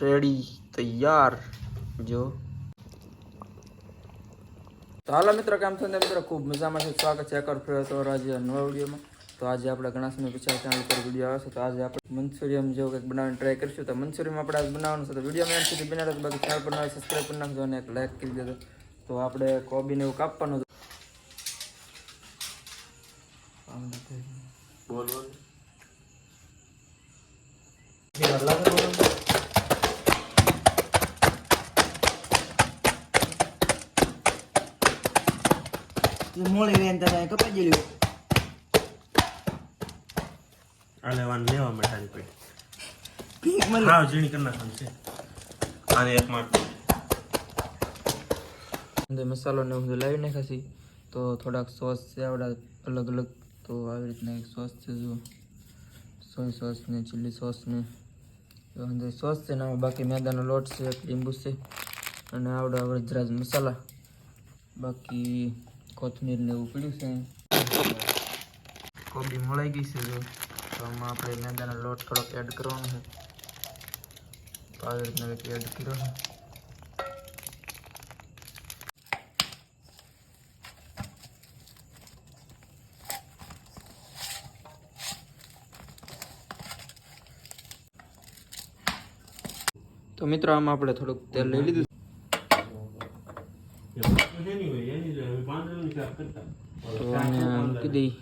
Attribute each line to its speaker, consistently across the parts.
Speaker 1: Ready, તૈયાર, જો. તો હાલો મિત્રો, કેમ છો ને મિત્રો? ખૂબ મજામાં છે. સ્વાગત છે એકર ફેર તો આજે નવા વિડીયોમાં. તો આજે આપણે ઘણા સમય પછી ચેનલ પર વીડિયો આવે છે. તો આજે આપણે મંચુરિયમ જેવું કંઈક બનાવવાની ટ્રાય કરીશું. તો મંચુરિયમ આપણે આજે બનાવવાનું છે. તો વીડિયો મેં સુધી બનાવ્યો બાકી ચેનલ પર નવા સબસ્ક્રાઈબ કરી નાખજો અને એક લાઈક કરી દેજો. તો આપણે કોબીને એવું કાપવાનું
Speaker 2: મોડી વેન તમે કપાઈ ગયેલું
Speaker 3: આ લેવાનું લેવા મટાની પડી
Speaker 2: મળી.
Speaker 3: હાવ ઝીણી કરી નાખવાનું છે. આને એક માં
Speaker 1: મસાલો ને એવું બધું લાવી નાખાશી તો થોડાક સોસ છે આવડા અલગ અલગ. તો આવી રીતના એક સોસ છે જો. સોય સોસ ને ચીલી સોસ ને. અંદર સોસ છે ને બાકી મેદાનો લોટ છે લીંબુ છે. અને આવડો આવડે જરાજ મસાલા. બાકી કોથમીર ને એવું પીડ્યું છે. કોબી મળાઈ ગઈ છે તો આમાં આપણે મેંદાનો લોટ થોડોક એડ કરવાનો છે. તો આવી રીતના એડ કર્યો છે. તો મિત્રો, આમાં આપણે થોડુંક તેલ લઈ લીધું
Speaker 3: Còn cái đi.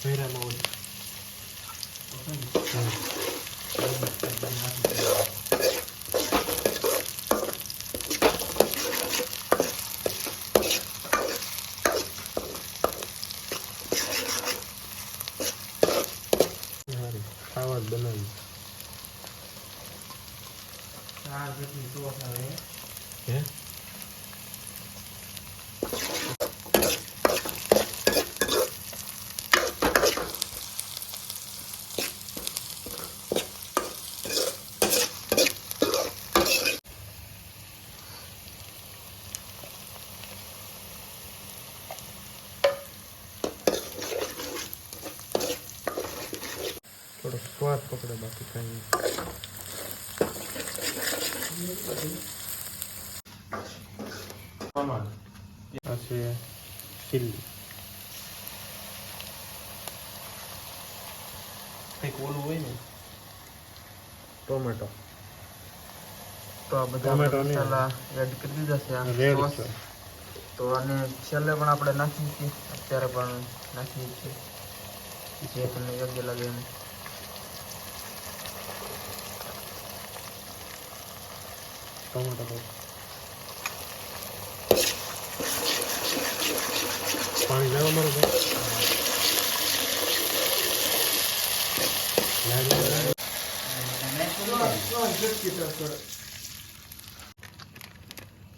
Speaker 1: તો આને મૂકી દઈ
Speaker 3: ભૈરામાં હોય ખાવા જ બનાવી હે થોડો સ્વાદ પકડે બાકી કઈ આ છે ચીલી. કંઈક ઓલું હોય ને? ટોમેટો.
Speaker 1: તો આ બધા મસાલા એડ કરી દીધા છે આ તો આને છેલ્લે પણ આપણે નાખીએ છીએ અત્યારે પણ નાખીએ છીએ જે તમને યોગ્ય લાગે એમ.
Speaker 3: ટોમેટો પાણી લેવા મારો ભાઈ લાય, લાય, લાય.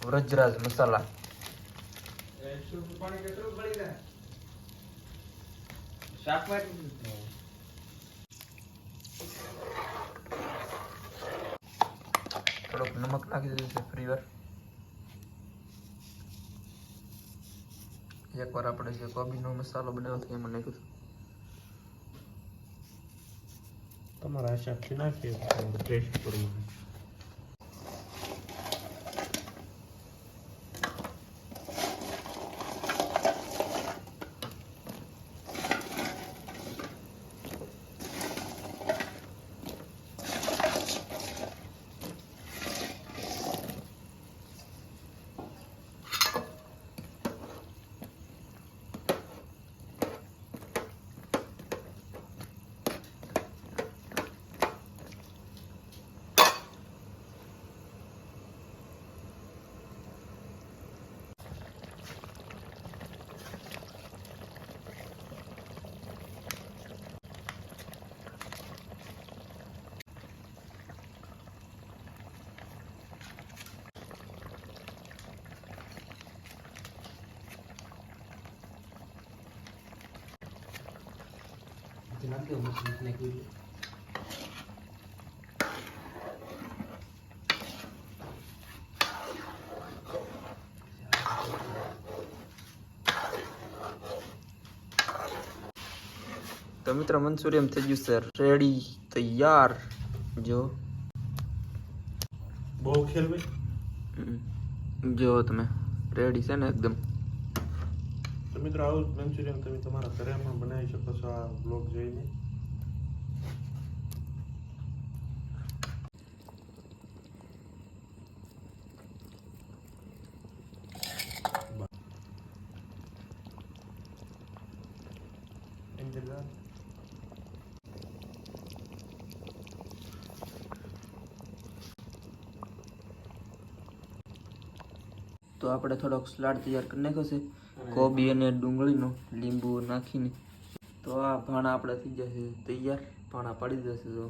Speaker 1: વ્રજરાજ મસાલા થોડોક નમક નાખી દીધું છે ફરી વાર એકવાર આપણે જે કોબીનો મસાલો બનાવ્યો હતો એમાં નાખ્યું
Speaker 3: તમારા આશા નાખીએ ટેસ્ટ પ્રમાણે
Speaker 1: તો મિત્ર મંચુરિયન થઈ ગયું છે રેડી તૈયાર જો
Speaker 3: બહુ ખેલ ભાઈ.
Speaker 1: જો તમે રેડી છે ને એકદમ
Speaker 3: તો મિત્રો આવું મંચુરિયન તમે તમારા ઘરે પણ બનાવી શકો છો આ બ્લોગ જોઈને.
Speaker 1: તો આપણે થોડોક સલાડ તૈયાર કરી નાખ્યો છે. કોબી અને ડુંગળીનો લીંબુ નાખીને. તો આ ભાણા આપણે થઈ જશે તૈયાર. ભાણા પાડી દેશે તો